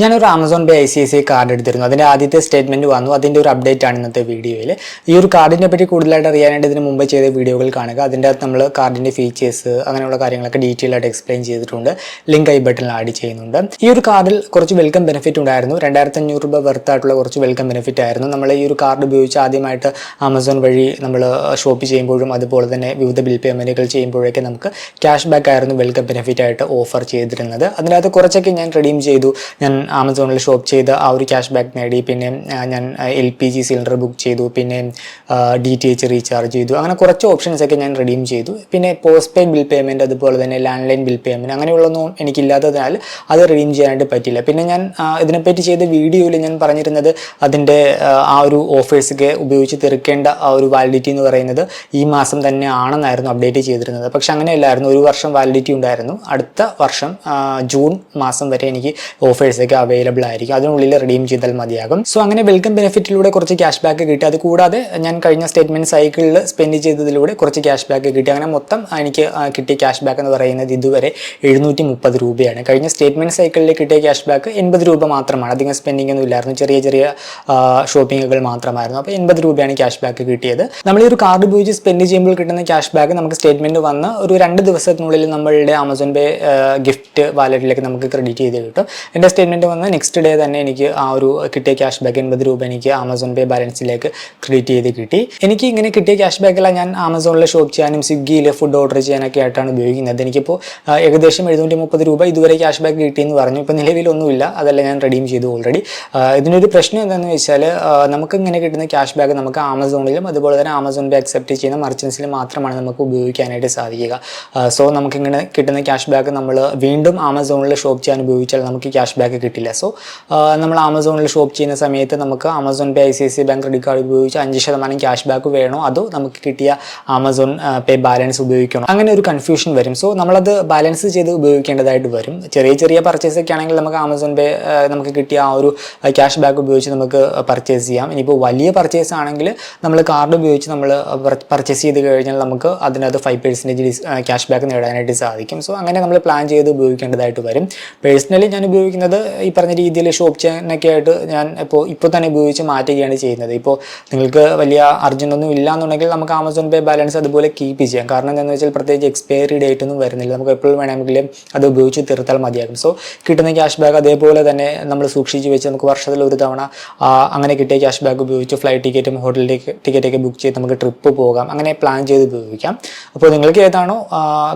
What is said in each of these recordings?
ഞാനൊരു Amazon Pay I C I C card എടുത്തിരുന്നു. അതിന്റെ ആദ്യത്തെ സ്റ്റേറ്റ്മെന്റ് വന്നു. അതിന്റെ ഒരു അപ്ഡേറ്റ് ആണ് ഇന്നത്തെ വീഡിയോയിൽ ഈ ഒരു കാർഡിനെ പറ്റി കൂടുതലായിട്ട് അറിയാനായിട്ട് ഇതിന് മുമ്പ് ചെയ്ത വീഡിയോകൾ കാണുക. അതിന്റെ അകത്ത് നമ്മൾ കാർഡിന്റെ ഫീച്ചേഴ്സ് അങ്ങനെയുള്ള കാര്യങ്ങളൊക്കെ ഡീറ്റെയിൽ ആയിട്ട് എക്സ്പ്ലെയിൻ ചെയ്തിട്ടുണ്ട്. ലിങ്ക് ഐ ബട്ടണിൽ ആഡ് ചെയ്യുന്നുണ്ട്. ഈ ഒരു കാർഡിൽ കുറച്ച് വെൽക്കം ബെനിഫിറ്റ് ഉണ്ടായിരുന്നു. രണ്ടായിരത്തി അഞ്ഞൂറ് രൂപ വെർത്ത് ആയിട്ടുള്ള കുറച്ച് വെൽക്കം ബെനിഫിറ്റ് ആയിരുന്നു. നമ്മൾ ഈ ഒരു കാർഡ് ഉപയോഗിച്ച് ആദ്യമായിട്ട് ആമസോൺ വഴി നമ്മൾ ഷോപ്പ് ചെയ്യുമ്പോഴും അതുപോലെ തന്നെ വിവിധ ബിൽ പേയ്മെന്റുകൾ ചെയ്യുമ്പോഴൊക്കെ നമുക്ക് ക്യാഷ് ബാക്ക് ആയിരുന്നു വെൽക്കം ബെനിഫിറ്റ് ആയിട്ട് ഓഫർ ചെയ്തിരുന്നത്. അതിനകത്ത് കുറച്ചൊക്കെ ഞാൻ റെഡീം ചെയ്തു. ഞാൻ ആമസോണിൽ ഷോപ്പ് ചെയ്ത് ആ ഒരു ക്യാഷ് ബാക്ക് നേടി. പിന്നെ ഞാൻ L P G cylinder book ചെയ്തു. പിന്നെ ഡി ടി എച്ച് റീചാർജ് ചെയ്തു. അങ്ങനെ കുറച്ച് ഓപ്ഷൻസ് ഒക്കെ ഞാൻ റെഡീം ചെയ്തു. പിന്നെ പോസ്റ്റ് പേ ബിൽ പേയ്മെന്റ് അതുപോലെ തന്നെ ലാൻഡ് ലൈൻ ബിൽ പേയ്മെന്റ് അങ്ങനെയുള്ളതൊന്നും എനിക്കില്ലാത്തതിനാൽ അത് റെഡീം ചെയ്യാനായിട്ട് പറ്റില്ല പിന്നെ ഞാൻ ഇതിനെപ്പറ്റി ചെയ്ത വീഡിയോയിൽ ഞാൻ പറഞ്ഞിരുന്നത് അതിന്റെ ആ ഒരു ഓഫേഴ്സൊക്കെ ഉപയോഗിച്ച് തീർക്കേണ്ട ആ ഒരു വാലിഡിറ്റി എന്ന് പറയുന്നത് ഈ മാസം തന്നെ ആണെന്നായിരുന്നു അപ്ഡേറ്റ് ചെയ്തിരുന്നത്. പക്ഷെ അങ്ങനെയല്ലായിരുന്നു. ഒരു വർഷം വാലിഡിറ്റി ഉണ്ടായിരുന്നു. അടുത്ത വർഷം ജൂൺ മാസം വരെ എനിക്ക് ഓഫേഴ്സൊക്കെ അവൈലബിൾ ആയിരിക്കും. അതിനുള്ളിൽ റിഡീം ചെയ്താൽ മതിയാകും. സോ അങ്ങനെ വെൽക്കം ബെനിഫിറ്റിലൂടെ കുറച്ച് ക്യാഷ് ബാക്ക് കിട്ടി. അത് കൂടാതെ ഞാൻ കഴിഞ്ഞ സ്റ്റേറ്റ്മെന്റ് സൈക്കിളിൽ സ്പെൻഡ് ചെയ്തതിലൂടെ കുറച്ച് ക്യാഷ് ബാക്ക് കിട്ടി. അങ്ങനെ മൊത്തം എനിക്ക് കിട്ടിയ ക്യാഷ് ബാക്ക് എന്ന് പറയുന്നത് ഇതുവരെ എഴുന്നൂറ്റി മുപ്പത് രൂപയാണ്. കഴിഞ്ഞ സ്റ്റേറ്റ്മെന്റ് സൈക്കിളിൽ കിട്ടിയ ക്യാഷ് ബാക്ക് എൺപത് രൂപ മാത്രമാണ്. അധികം സ്പെൻഡിംഗ് ഒന്നും ഇല്ലായിരുന്നു. ചെറിയ ചെറിയ ഷോപ്പിങ്ങുകൾ മാത്രമായിരുന്നു. അപ്പോൾ എൺപത് രൂപയാണ് ക്യാഷ് ബാക്ക് കിട്ടിയത്. നമ്മൾ ഈ ഒരു കാർഡ് ഉപയോഗിച്ച് സ്പെൻഡ് ചെയ്യുമ്പോൾ കിട്ടുന്ന ക്യാഷ് ബാക്ക് നമുക്ക് സ്റ്റേറ്റ്മെന്റ് വന്ന് ഒരു രണ്ട് ദിവസത്തിനുള്ളിൽ നമ്മളുടെ ആമസോൺ പേ ഗിഫ്റ്റ് വാലറ്റിലേക്ക് നമുക്ക് ക്രെഡിറ്റ് ചെയ്ത് കിട്ടും. എന്റെ സ്റ്റേറ്റ്മെന്റ് വന്ന് നെക്സ്റ്റ് ഡേ തന്നെ എനിക്ക് ആ ഒരു കിട്ടിയ ക്യാഷ് ബാക്ക് എൺപത് രൂപ എനിക്ക് ആമസോൺ പേ ബാലൻസിലേക്ക് ക്രെഡിറ്റ് ചെയ്ത് കിട്ടി. എനിക്ക് ഇങ്ങനെ കിട്ടിയ ക്യാഷ് ബാക്കെല്ലാം ഞാൻ ആമസോണിൽ ഷോപ്പ് ചെയ്യാനും സ്വിഗ്ഗിയിൽ ഫുഡ് ഓർഡർ ചെയ്യാനൊക്കെ ആയിട്ടാണ് ഉപയോഗിക്കുന്നത്. എനിക്കിപ്പോൾ ഏകദേശം എഴുന്നൂറ്റി മുപ്പത് രൂപ ഇതുവരെ ക്യാഷ് ബാക്ക് കിട്ടിയെന്ന് പറഞ്ഞു. ഇപ്പോൾ നിലവിലൊന്നുമില്ല. അതെല്ലാം ഞാൻ റെഡീം ചെയ്തു ഓൾറെഡി ഇതിനൊരു പ്രശ്നം എന്താണെന്ന് വെച്ചാൽ നമുക്ക് ഇങ്ങനെ കിട്ടുന്ന ക്യാഷ് ബാക്ക് നമുക്ക് ആമസോണിലും അതുപോലെ തന്നെ ആമസോൺ പേ അക്സെപ്റ്റ് ചെയ്യുന്ന മർച്ചൻസിലും മാത്രമാണ് നമുക്ക് ഉപയോഗിക്കാനായിട്ട് സാധിക്കുക. സോ നമുക്കിങ്ങനെ കിട്ടുന്ന ക്യാഷ് ബാക്ക് നമ്മൾ വീണ്ടും ആമസോണിൽ ഷോപ്പ് ചെയ്യാൻ ഉപയോഗിച്ചാൽ നമുക്ക് ക്യാഷ് ബാക്ക് കിട്ടില്ല സോ നമ്മൾ ആമസോണിൽ ഷോപ്പ് ചെയ്യുന്ന സമയത്ത് നമുക്ക് Amazon Pay I C I C bank credit card ഉപയോഗിച്ച് അഞ്ച് ശതമാനം ക്യാഷ് ബാക്ക് വേണോ? അതോ നമുക്ക് കിട്ടിയ ആമസോൺ പേ ബാലൻസ് ഉപയോഗിക്കണോ? അങ്ങനെ ഒരു കൺഫ്യൂഷൻ വരും. സോ നമ്മളത് ബാലൻസ് ചെയ്ത് ഉപയോഗിക്കേണ്ടതായിട്ട് വരും. ചെറിയ ചെറിയ പർച്ചേസ് ഒക്കെ ആണെങ്കിൽ നമുക്ക് ആമസോൺ പേ നമുക്ക് കിട്ടിയ ആ ഒരു ക്യാഷ് ബാക്ക് ഉപയോഗിച്ച് നമുക്ക് പർച്ചേസ് ചെയ്യാം. ഇനിയിപ്പോൾ വലിയ പർച്ചേസ് ആണെങ്കിൽ നമ്മൾ കാർഡ് ഉപയോഗിച്ച് നമ്മൾ പർച്ചേസ് ചെയ്ത് കഴിഞ്ഞാൽ നമുക്ക് അതിനകത്ത് ഫൈവ് പെർസെന്റേജ് ക്യാഷ് ബാക്ക് നേടാനായിട്ട് സാധിക്കും. സോ അങ്ങനെ നമ്മൾ പ്ലാൻ ചെയ്ത് ഉപയോഗിക്കേണ്ടതായിട്ട് വരും. പേഴ്സണലി ഞാൻ ഉപയോഗിക്കുന്നത് ഈ പറഞ്ഞ രീതിയിൽ ഷോപ്പ് ചെയ്യാനൊക്കെ ആയിട്ട് ഞാൻ ഇപ്പോൾ ഇപ്പോൾ തന്നെ ഉപയോഗിച്ച് മാറ്റുകയാണ് ചെയ്യുന്നത്. ഇപ്പോൾ നിങ്ങൾക്ക് വലിയ അർജന്റൊന്നും ഇല്ല എന്നുണ്ടെങ്കിൽ നമുക്ക് ആമസോൺ പേ ബാലൻസ് അതുപോലെ കീപ്പ് ചെയ്യാം. കാരണം എന്താണെന്ന് വെച്ചാൽ പ്രത്യേകിച്ച് എക്സ്പയറി ഡേറ്റ് ഒന്നും വരുന്നില്ല. നമുക്ക് എപ്പോഴും വേണമെങ്കിലും അത് ഉപയോഗിച്ച് തീർത്താൽ മതിയാകും. സോ കിട്ടുന്ന ക്യാഷ് ബാക്ക് അതേപോലെ തന്നെ നമ്മൾ സൂക്ഷിച്ച് വെച്ച് നമുക്ക് വർഷത്തിൽ ഒരു തവണ അങ്ങനെ കിട്ടിയ ക്യാഷ് ബാക്ക് ഉപയോഗിച്ച് ഫ്ലൈറ്റ് ടിക്കറ്റും ഹോട്ടൽ ടിക്കറ്റൊക്കെ ബുക്ക് ചെയ്ത് നമുക്ക് ട്രിപ്പ് പോകാം. അങ്ങനെ പ്ലാൻ ചെയ്ത് ഉപയോഗിക്കാം. അപ്പോൾ നിങ്ങൾക്ക് ഏതാണോ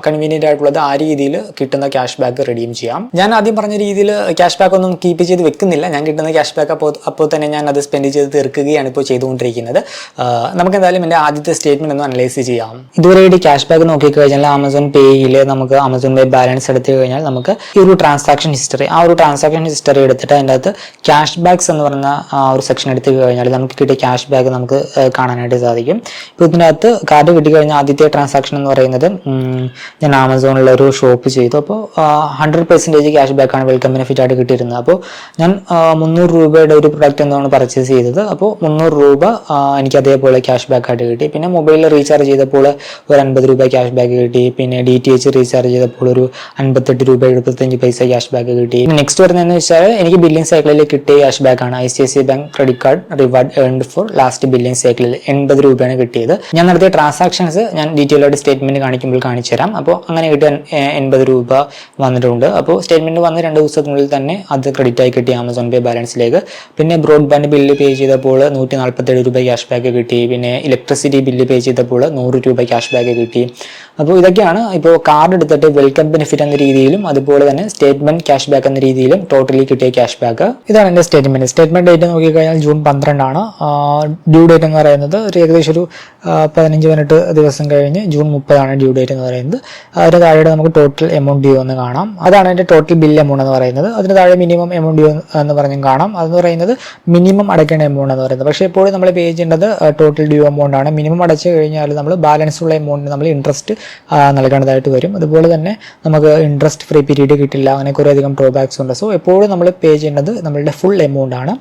കൺവീനിയന്റ് ആയിട്ടുള്ളത് ആ രീതിയിൽ കിട്ടുന്ന ക്യാഷ് ബാക്ക് റെഡീം ചെയ്യാം. ഞാൻ ആദ്യം പറഞ്ഞ രീതിയിൽ ക്യാഷ് ബാക്ക് ഒന്നും കീപ്പ് ചെയ്ത് വെക്കുന്നില്ല. ഞാൻ കിട്ടുന്ന ക്യാഷ് ബാക്ക് അപ്പോൾ അപ്പോൾ തന്നെ ഞാൻ അത് സ്പെൻഡ് ചെയ്ത് തീർക്കുകയാണ് ഇപ്പോൾ ചെയ്തുകൊണ്ടിരിക്കുന്നത്. നമുക്ക് എന്തായാലും എന്റെ ആദ്യത്തെ സ്റ്റേറ്റ്മെന്റ് ഒന്ന് അനലൈസ് ചെയ്യാം. ഇതുവരെ ഇതുവരെയായിട്ട് ക്യാഷ് ബാക്ക് നോക്കിക്കഴിഞ്ഞാൽ ആമസോൺ പേയിൽ നമുക്ക് ആമസോൺ പേ ബാലൻസ് എടുത്തു കഴിഞ്ഞാൽ നമുക്ക് ഈ ഒരു ട്രാൻസാക്ഷൻ ഹിസ്റ്ററി ആ ഒരു ട്രാൻസാക്ഷൻ ഹിസ്റ്ററി എടുത്തിട്ട് അതിന്റെ അകത്ത് ക്യാഷ് ബാക്ക്സ് എന്ന് പറഞ്ഞ ആ ഒരു സെക്ഷൻ എടുത്തു കഴിഞ്ഞാൽ നമുക്ക് കിട്ടിയ ക്യാഷ് ബാക്ക് നമുക്ക് കാണാനായിട്ട് സാധിക്കും. ഇപ്പോൾ ഇതിന്റെ അകത്ത് കാർഡ് കിട്ടിക്കഴിഞ്ഞാൽ ആദ്യത്തെ ട്രാൻസാക്ഷൻ എന്ന് പറയുന്നത് ഞാൻ ആമസോണിൽ ഒരു ഷോപ്പ് ചെയ്തു. അപ്പോൾ ഹൺഡ്രഡ് പെർസെന്റേജ് ക്യാഷ് ബാക്കാണ് വെൽക്കം ബെനിഫിറ്റ് ആയിട്ട് കിട്ടിയിരുന്നത്. അപ്പോൾ ഞാൻ മുന്നൂറ് രൂപയുടെ ഒരു പ്രൊഡക്റ്റ് എന്താണ് പർച്ചേസ് ചെയ്തത്? അപ്പോൾ മുന്നൂറ് രൂപ എനിക്ക് അതേപോലെ ക്യാഷ് ബാക്ക് ആയിട്ട് കിട്ടി. പിന്നെ മൊബൈലിൽ റീചാർജ് ചെയ്തപ്പോൾ ഒരു അൻപത് രൂപ ക്യാഷ് ബാക്ക് കിട്ടി. പിന്നെ ഡി ടി എച്ച് റീചാർജ് ചെയ്തപ്പോൾ ഒരു അൻപത്തെട്ട് രൂപ എഴുപത്തഞ്ച് പൈസ ക്യാഷ് ബാക്ക് കിട്ടി. നെക്സ്റ്റ് വരുന്നതെന്ന് വെച്ചാൽ എനിക്ക് ബില്ലിംഗ് സൈക്കിളിൽ കിട്ടിയ ക്യാഷ് ബാക്ക് ആണ് I C I C bank credit card reward earned for last billing സൈക്കിളിൽ എൺപത് രൂപയാണ് കിട്ടിയത്. ഞാൻ നടത്തിയ ട്രാൻസാക്ഷൻസ് ഞാൻ ഡീറ്റെയിൽ ആയിട്ട് സ്റ്റേറ്റ്മെന്റ് കാണിക്കുമ്പോൾ കാണിച്ചു തരാം അപ്പോൾ അങ്ങനെ കിട്ടിയ എൺപത് രൂപ വന്നിട്ടുണ്ട്. അപ്പോൾ സ്റ്റേറ്റ്മെന്റ് വന്ന് രണ്ട് ദിവസത്തിനുള്ളിൽ തന്നെ അത് ക്രെഡിറ്റ് ആയി കിട്ടി ആമസോൺ പേ ബാലൻസിലേക്ക് പിന്നെ ബ്രോഡ്ബാൻഡ് ബില്ല് പേ ചെയ്തപ്പോൾ നൂറ്റി നാൽപ്പത്തേഴ് രൂപ ക്യാഷ് ബാക്ക് കിട്ടി. പിന്നെ ഇലക്ട്രിസിറ്റി ബില്ല് പേ ചെയ്തപ്പോൾ നൂറ് രൂപ ക്യാഷ് ബാക്ക് കിട്ടി. അപ്പോൾ ഇതൊക്കെയാണ് ഇപ്പോൾ കാർഡ് എടുത്തിട്ട് വെൽക്കം ബെനിഫിറ്റ് എന്ന രീതിയിലും അതുപോലെ തന്നെ സ്റ്റേറ്റ്മെന്റ് ക്യാഷ് ബാക്ക് എന്ന രീതിയിലും ടോട്ടലി കിട്ടിയ ക്യാഷ് ബാക്ക് ഇതാണ് എന്റെ സ്റ്റേറ്റ്മെന്റ് സ്റ്റേറ്റ്മെന്റ് ഡേറ്റ് നോക്കിക്കഴിഞ്ഞാൽ ജൂൺ പന്ത്രണ്ടാണ്. ഡ്യൂ ഡേറ്റ് എന്ന് പറയുന്നത് ഒരു ഏകദേശം ഒരു പതിനഞ്ച് പതിനെട്ട് ദിവസം കഴിഞ്ഞ് ജൂൺ മുപ്പതാണ് ഡ്യൂ ഡേറ്റ് എന്ന് പറയുന്നത്. അതിന് താഴെ നമുക്ക് ടോട്ടൽ എമൗണ്ട് ഡ്യൂ എന്ന് കാണാം. അതാണ് എന്റെ ടോട്ടൽ ബിൽ എമൗണ്ട് എന്ന് പറയുന്നത്. അതിന് താഴെ മിനിമം എമൗണ്ട് എന്ന് പറഞ്ഞും കാണാം. അതെന്ന് പറയുന്നത് മിനിമം അടയ്ക്കേണ്ട എമൗണ്ട് എന്ന് പറയുന്നത്. പക്ഷേ എപ്പോഴും നമ്മൾ പേ ചെയ്യേണ്ടത് ടോട്ടൽ ഡ്യൂ എമൗണ്ട് ആണ്. മിനിമം അടച്ചു കഴിഞ്ഞാൽ നമ്മൾ ബാലൻസ് ഉള്ള എമൗണ്ടിന് നമ്മൾ ഇൻട്രസ്റ്റ് നൽകേണ്ടതായിട്ട് വരും. അതുപോലെ തന്നെ നമുക്ക് ഇൻട്രസ്റ്റ് ഫ്രീ പീരീഡ് കിട്ടില്ല. അങ്ങനെ കുറേ അധികം ഡ്രോബാക്സ് ഉണ്ട്. സോ എപ്പോഴും നമ്മൾ പേ ചെയ്യേണ്ടത് നമ്മളുടെ ഫുൾ എമൗണ്ട് ആണ്.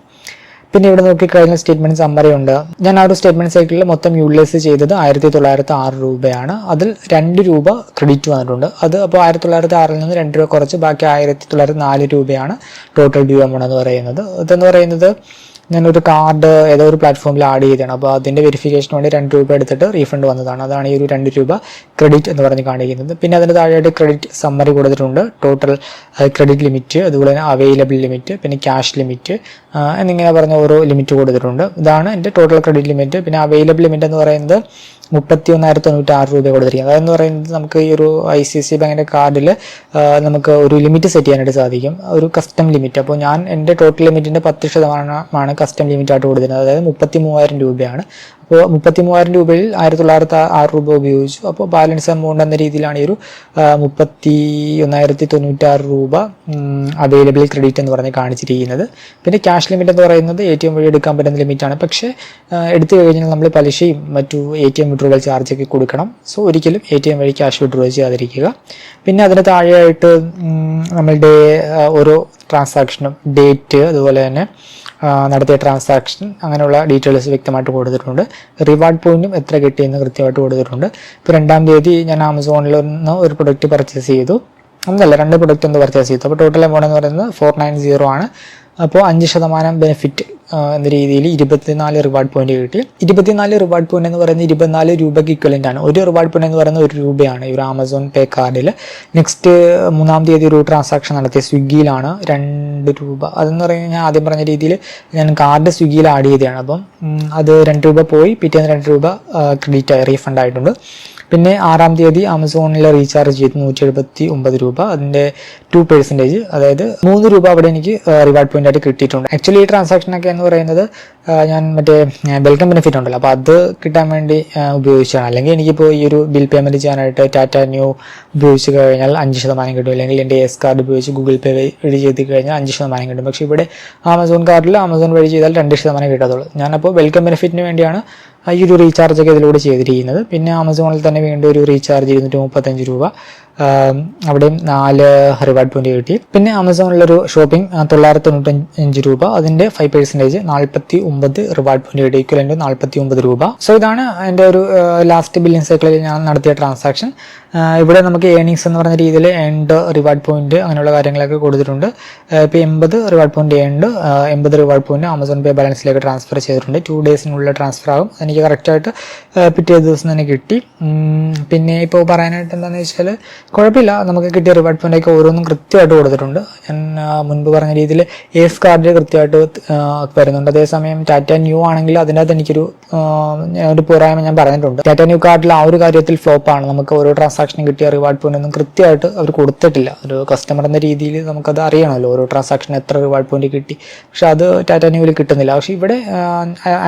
പിന്നെ ഇവിടെ നോക്കിക്കഴിഞ്ഞാൽ സ്റ്റേറ്റ്മെന്റ് സമ്മറി ഉണ്ട്. ഞാൻ ആ ഒരു സ്റ്റേറ്റ്മെന്റ് സൈക്കിളിൽ മൊത്തം യൂട്ടിലൈസ് ചെയ്തത് ആയിരത്തി തൊള്ളായിരത്തി ആറ് രൂപയാണ്. അതിൽ രണ്ട് രൂപ ക്രെഡിറ്റ് വന്നിട്ടുണ്ട്. അത് അപ്പോൾ ആയിരത്തി തൊള്ളായിരത്തി ആറിൽ നിന്ന് രണ്ട് രൂപ കുറച്ച് ബാക്കി ആയിരത്തി തൊള്ളായിരത്തി നാല് രൂപയാണ് ടോട്ടൽ ഡ്യൂ എമൗണ്ട് എന്ന് പറയുന്നത്. ഇതെന്ന് പറയുന്നത് ഞാനൊരു കാർഡ് ഏതോ ഒരു പ്ലാറ്റ്ഫോമിൽ ആഡ് ചെയ്തതാണ്. അപ്പോൾ അതിന്റെ വെരിഫിക്കേഷന് വേണ്ടി രണ്ട് രൂപ എടുത്തിട്ട് റീഫണ്ട് വന്നതാണ്. അതാണ് ഈ ഒരു രണ്ട് രൂപ ക്രെഡിറ്റ് എന്ന് പറഞ്ഞ് കാണിക്കുന്നത്. പിന്നെ അതിന്റെ താഴെയായിട്ട് ക്രെഡിറ്റ് സമ്മറി കൊടുത്തിട്ടുണ്ട്. ടോട്ടൽ ക്രെഡിറ്റ് ലിമിറ്റ് അതുപോലെ തന്നെ അവൈലബിൾ ലിമിറ്റ് പിന്നെ ക്യാഷ് ലിമിറ്റ് എന്നിങ്ങനെ പറഞ്ഞ ഓരോ ലിമിറ്റ് കൊടുത്തിട്ടുണ്ട്. ഇതാണ് എന്റെ ടോട്ടൽ ക്രെഡിറ്റ് ലിമിറ്റ് പിന്നെ അവൈലബിൾ ലിമിറ്റ് എന്ന് പറയുന്നത് മുപ്പത്തി ഒന്നായിരത്തി തൊണ്ണൂറ്റി ആറ് രൂപ കൊടുത്തിരിക്കുന്നത്. അതെന്ന് പറയുന്നത് നമുക്ക് ഈ ഒരു ഐ സി സി ബാങ്കിന്റെ കാർഡിൽ നമുക്ക് ഒരു ലിമിറ്റ് സെറ്റ് ചെയ്യാനായിട്ട് സാധിക്കും. ഒരു കസ്റ്റം ലിമിറ്റ് അപ്പോൾ ഞാൻ എന്റെ ടോട്ടൽ ലിമിറ്റിന്റെ പത്ത് ശതമാനമാണ് കസ്റ്റം ലിമിറ്റായിട്ട് കൊടുത്തിരുന്നത്. അതായത് മുപ്പത്തി മൂവായിരം രൂപയാണ്. അപ്പോൾ മുപ്പത്തി മൂവായിരം രൂപയിൽ ആയിരത്തി തൊള്ളായിരത്തി ആറ് രൂപ ഉപയോഗിച്ചു. അപ്പോൾ ബാലൻസ് എമൗണ്ട് എന്ന രീതിയിലാണ് ഈ ഒരു മുപ്പത്തി ഒന്നായിരത്തി തൊണ്ണൂറ്റാറ് രൂപ അവൈലബിൾ ക്രെഡിറ്റ് എന്ന് പറഞ്ഞ് കാണിച്ചിരിക്കുന്നത്. പിന്നെ ക്യാഷ് ലിമിറ്റ് എന്ന് പറയുന്നത് എ ടി എം വഴി എടുക്കാൻ പറ്റുന്ന ലിമിറ്റാണ് പക്ഷേ എടുത്തു കഴിഞ്ഞാൽ നമ്മൾ പലിശയും മറ്റു എ ടി എം വിഡ്രോവൽ ചാർജൊക്കെ കൊടുക്കണം. സോ ഒരിക്കലും എ ടി എം വഴി ക്യാഷ് വിഡ്രോ ചെയ്യാതിരിക്കുക. പിന്നെ അതിന് താഴെയായിട്ട് നമ്മളുടെ ഓരോ ട്രാൻസാക്ഷനും ഡേറ്റ് അതുപോലെ തന്നെ നടത്തിയ ട്രാൻസാക്ഷൻ അങ്ങനെയുള്ള ഡീറ്റെയിൽസ് വ്യക്തമായിട്ട് കൊടുത്തിട്ടുണ്ട്. റിവാർഡ് പോയിന്റും എത്ര കിട്ടിയെന്ന് കൃത്യമായിട്ട് കൊടുത്തിട്ടുണ്ട്. ഇപ്പോൾ രണ്ടാം തീയതി ഞാൻ ആമസോണിൽ നിന്ന് ഒരു പ്രൊഡക്റ്റ് പർച്ചേസ് ചെയ്തു. ഒന്നല്ല രണ്ട് പ്രൊഡക്റ്റ് ഒന്ന് പർച്ചേസ് ചെയ്തു. അപ്പോൾ ടോട്ടൽ എമൗണ്ട് എന്ന് പറയുന്നത് ഫോർ നയൻ സീറോ ആണ്. അപ്പോൾ അഞ്ച് ശതമാനം ബെനിഫിറ്റ് എന്ന രീതിയിൽ ഇരുപത്തിനാല് റിവാർഡ് പോയിന്റ് കിട്ടി. ഇരുപത്തിനാല് റിവാർഡ് പോയിന്റ് എന്ന് പറയുന്നത് ഇരുപത്തിനാല് രൂപയ്ക്ക് ഇക്വലന്റ് ആണ്. ഒരു റിവാർഡ് പോയിന്റ് എന്ന് പറയുന്നത് ഒരു രൂപയാണ് ഇവർ ആമസോൺ പേ കാർഡിൽ നെക്സ്റ്റ് മൂന്നാം തീയതി ഒരു ട്രാൻസാക്ഷൻ നടത്തിയ സ്വിഗ്ഗിയിലാണ് രണ്ട് രൂപ. അതെന്ന് പറഞ്ഞു ഞാൻ ആദ്യം പറഞ്ഞ രീതിയിൽ ഞാൻ കാർഡ് സ്വിഗ്ഗിയിൽ ആഡ് ചെയ്തതാണ്. അപ്പം അത് രണ്ട് രൂപ പോയി പിറ്റേന്ന് രണ്ട് രൂപ ക്രെഡിറ്റ് റീഫണ്ട് ആയിട്ടുണ്ട്. പിന്നെ ആറാം തീയതി ആമസോണിൽ റീചാർജ് ചെയ്ത് നൂറ്റി എഴുപത്തി ഒമ്പത് രൂപ. അതിന്റെ ടു പെർസെന്റേജ് അതായത് മൂന്ന് രൂപ അവിടെ എനിക്ക് റിവാർഡ് പോയിന്റ് ആയിട്ട് കിട്ടിയിട്ടുണ്ട്. ആക്ച്വലി ഈ ട്രാൻസാക്ഷൻ ഒക്കെ എന്ന് പറയുന്നത് ഞാൻ മറ്റേ വെൽക്കം ബെനിഫിറ്റ് ഉണ്ടല്ലോ അപ്പോൾ അത് കിട്ടാൻ വേണ്ടി ഉപയോഗിച്ചാണ് അല്ലെങ്കിൽ എനിക്കിപ്പോൾ ഈ ഒരു ബിൽ പേയ്മെന്റ് ചെയ്യാനായിട്ട് ടാറ്റ ന്യൂ ഉപയോഗിച്ച് കഴിഞ്ഞാൽ അഞ്ച് ശതമാനം കിട്ടും. അല്ലെങ്കിൽ എന്റെ എസ് കാർഡ് ഉപയോഗിച്ച് ഗൂഗിൾ പേ വഴി ചെയ്ത് കഴിഞ്ഞാൽ അഞ്ച് ശതമാനം കിട്ടും. പക്ഷെ ഇവിടെ ആമസോൺ കാർഡിൽ ആമസോൺ വഴി ചെയ്താൽ രണ്ട് ശതമാനം കിട്ടാത്തുള്ളൂ. ഞാനപ്പോൾ വെൽക്കം ബെനിഫിറ്റിന് വേണ്ടിയാണ് ഈ ഒരു റീചാർജ് ഒക്കെ ഇതിലൂടെ ചെയ്തിരിക്കുന്നത്. പിന്നെ ആമസോണിൽ തന്നെ വീണ്ടും ഒരു റീചാർജ് ഇരുന്നൂറ്റി മുപ്പത്തഞ്ച് രൂപ. അവിടെയും നാല് റിവാർഡ് പോയിന്റ് കിട്ടി. പിന്നെ ആമസോണിലൊരു ഷോപ്പിംഗ് തൊള്ളായിരത്തി തൊണ്ണൂറ്റഞ്ച് രൂപ. അതിന്റെ ഫൈവ് പെർസെന്റേജ് നാൽപ്പത്തി ഒമ്പത് റിവാർഡ് പോയിന്റ് കിട്ടി. ഇക്വലന്റ് നാൽപ്പത്തി ഒമ്പത് രൂപ. സോ ഇതാണ് എന്റെ ഒരു ലാസ്റ്റ് ബില്ലിംഗ് സൈക്കിളിൽ ഞാൻ നടത്തിയ ട്രാൻസാക്ഷൻ ഇവിടെ നമുക്ക് ഏണിങ്സ് എന്ന് പറഞ്ഞ രീതിയിൽ എൻഡ് റിവാർഡ് പോയിന്റ് അങ്ങനെയുള്ള കാര്യങ്ങളൊക്കെ കൊടുത്തിട്ടുണ്ട്. ഇപ്പോൾ എൺപത് റിവാർഡ് പോയിന്റ് എൻഡ് എൺപത് റിവാർഡ് പോയിന്റ് ആമസോൺ പേ ബാലൻസിലേക്ക് ട്രാൻസ്ഫർ ചെയ്തിട്ടുണ്ട്. ടു ഡേയ്സിനുള്ളിൽ ട്രാൻസ്ഫർ ആകും. എനിക്ക് കറക്റ്റായിട്ട് പിറ്റേ ദിവസം തന്നെ കിട്ടി. പിന്നെ ഇപ്പോൾ പറയാനായിട്ട് എന്താണെന്ന് വെച്ചാൽ കുഴപ്പമില്ല. നമുക്ക് കിട്ടിയ റിവാർഡ് പോയിന്റ് ഒക്കെ ഓരോന്നും കൃത്യമായിട്ട് കൊടുത്തിട്ടുണ്ട്. ഞാൻ മുൻപ് പറഞ്ഞ രീതിയിൽ ഏസ് കാർഡിൽ കൃത്യമായിട്ട് വരുന്നുണ്ട്. അതേസമയം ടാറ്റ ന്യൂ ആണെങ്കിൽ അതിനകത്ത് എനിക്കൊരു ഒരു പോരായ്മ ഞാൻ പറഞ്ഞിട്ടുണ്ട്. ടാറ്റ ന്യൂ കാർഡിൽ ആ ഒരു കാര്യത്തിൽ ഫ്ലോപ്പ് ആണ്. നമുക്ക് ഓരോ ട്രാൻസാക്ഷനും കിട്ടിയ റിവാർഡ് പോയിന്റ് ഒന്നും കൃത്യമായിട്ട് അവർ കൊടുത്തിട്ടില്ല. ഒരു കസ്റ്റമർ എന്ന രീതിയിൽ നമുക്കത് അറിയണമല്ലോ. ഓരോ ട്രാൻസാക്ഷൻ എത്ര റിവാർഡ് പോയിന്റ് കിട്ടി. പക്ഷെ അത് ടാറ്റ ന്യൂവിൽ കിട്ടുന്നില്ല. പക്ഷെ ഇവിടെ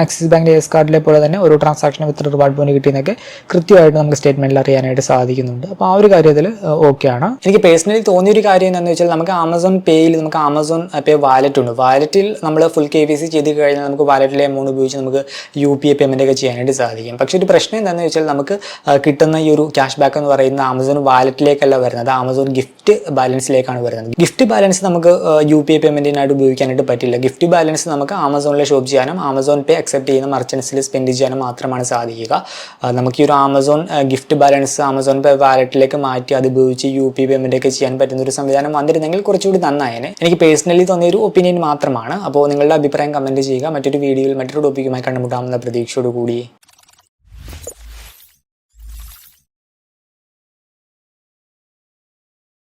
ആക്സിസ് ബാങ്കിലെ എസ് കാർഡിലെ പോലെ തന്നെ ഓരോ ട്രാൻസാക്ഷനും എത്ര റിവാർഡ് പോയിന്റ് കിട്ടിയെന്നൊക്കെ കൃത്യമായിട്ട് നമുക്ക് സ്റ്റേറ്റ്മെന്റിൽ അറിയാനായിട്ട് സാധിക്കുന്നുണ്ട്. അപ്പോൾ ആ ഒരു കാര്യത്തിൽ ഓക്കെ ആണ്. എനിക്ക് പേഴ്സണലി തോന്നിയ ഒരു കാര്യം എന്താണെന്ന് വെച്ചാൽ നമുക്ക് ആമസോൺ പേയിൽ നമുക്ക് ആമസോൺ പേ വാലറ്റ് ഉണ്ട്. വാലറ്റിൽ നമ്മൾ ഫുൾ കെ വി സി ചെയ്ത് കഴിഞ്ഞാൽ നമുക്ക് വാലറ്റിലെ എമൗണ്ട് ഉപയോഗിച്ച് നമുക്ക് യു പി ഐ പേയ്മെന്റ് ഒക്കെ ചെയ്യാനായിട്ട് സാധിക്കും. പക്ഷേ ഒരു പ്രശ്നം എന്താണെന്ന് വെച്ചാൽ നമുക്ക് കിട്ടുന്ന ഈ ഒരു ക്യാഷ് ബാക്ക് എന്ന് പറയുന്ന ആമസോൺ വാലറ്റിലേക്കല്ല വരുന്നത്. ആമസോൺ ഗിഫ്റ്റ് ബാലൻസിലേക്കാണ് വരുന്നത്. ഗിഫ്റ്റ് ബാലൻസ് നമുക്ക് യു പി ഐ പേയ്മെന്റിനായിട്ട് ഉപയോഗിക്കാനായിട്ട് പറ്റില്ല. ഗിഫ്റ്റ് ബാലൻസ് നമുക്ക് ആമസോണിൽ ഷോപ്പ് ചെയ്യാനും ആമസോൺ പേ അക്സെപ്റ്റ് ചെയ്യുന്ന മർച്ചൻസിൽ സ്പെൻഡ് ചെയ്യാനും മാത്രമാണ് സാധിക്കുക. നമുക്ക് ഈ ഒരു Amazon gift balance Amazon Pay വാലറ്റിലേക്ക് മാറ്റി അത് ഉപയോഗിച്ച് യു പി പേയ്മെന്റ് ഒക്കെ ചെയ്യാൻ പറ്റുന്ന ഒരു സംവിധാനം വന്നിരുന്നെങ്കിൽ കുറച്ചുകൂടി നന്നായേനെ. എനിക്ക് പേഴ്സണലി തോന്നിയ ഒരു ഒപ്പീനിയൻ മാത്രമാണ്. അപ്പോൾ നിങ്ങളുടെ അഭിപ്രായം കമന്റ് ചെയ്യുക. മറ്റൊരു വീഡിയോയിൽ മറ്റൊരു ടോപ്പിക്കുമായി കണ്ടുമുട്ടാമെന്ന പ്രതീക്ഷയോട് കൂടി